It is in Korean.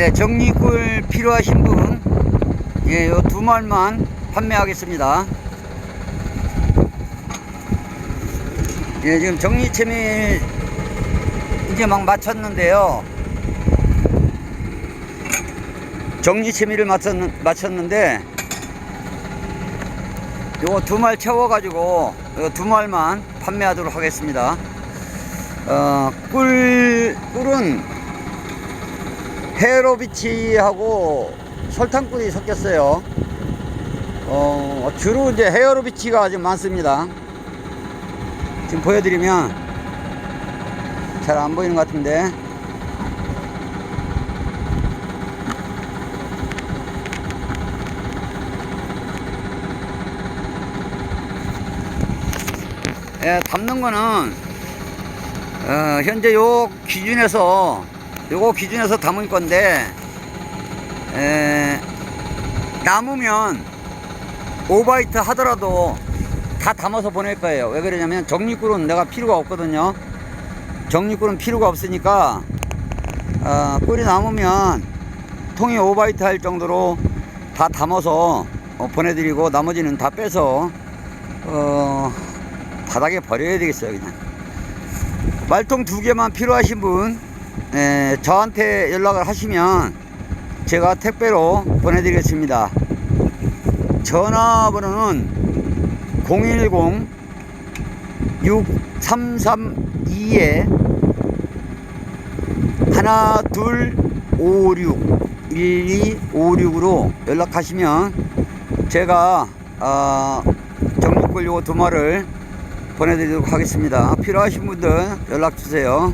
네, 정리꿀 필요하신 분, 예, 요두 말만 판매하겠습니다. 예, 지금 정리채밀 이제 막 마쳤는데요. 정리채밀을 마쳤, 마쳤는데, 요거 두 말 채워가지고, 요두 말만 판매하도록 하겠습니다. 어, 꿀, 꿀은 헤어로비치하고 설탕꿀이 섞였어요. 어, 주로 이제 헤어로비치가 아주 많습니다. 지금 보여드리면 잘 안 보이는 것 같은데. 예, 담는 거는 어, 현재 요 기준에서 요거 기준에서 담을 건데 에, 남으면 오바이트 하더라도 다 담아서 보낼 거예요. 왜 그러냐면 정리꿀은 내가 필요가 없거든요. 정리꿀은 필요가 없으니까 어, 꿀이 남으면 통이 오바이트 할 정도로 다 담아서 어, 보내드리고 나머지는 다 빼서 어, 바닥에 버려야 되겠어요 그냥. 말통 두 개만 필요하신 분 에, 저한테 연락을 하시면 제가 택배로 보내드리겠습니다 전화번호는 010 6332에 하나 둘 56 1256으로 연락하시면 제가 어, 정육골 요거 두 마를 보내드리도록 하겠습니다. 필요하신 분들 연락 주세요.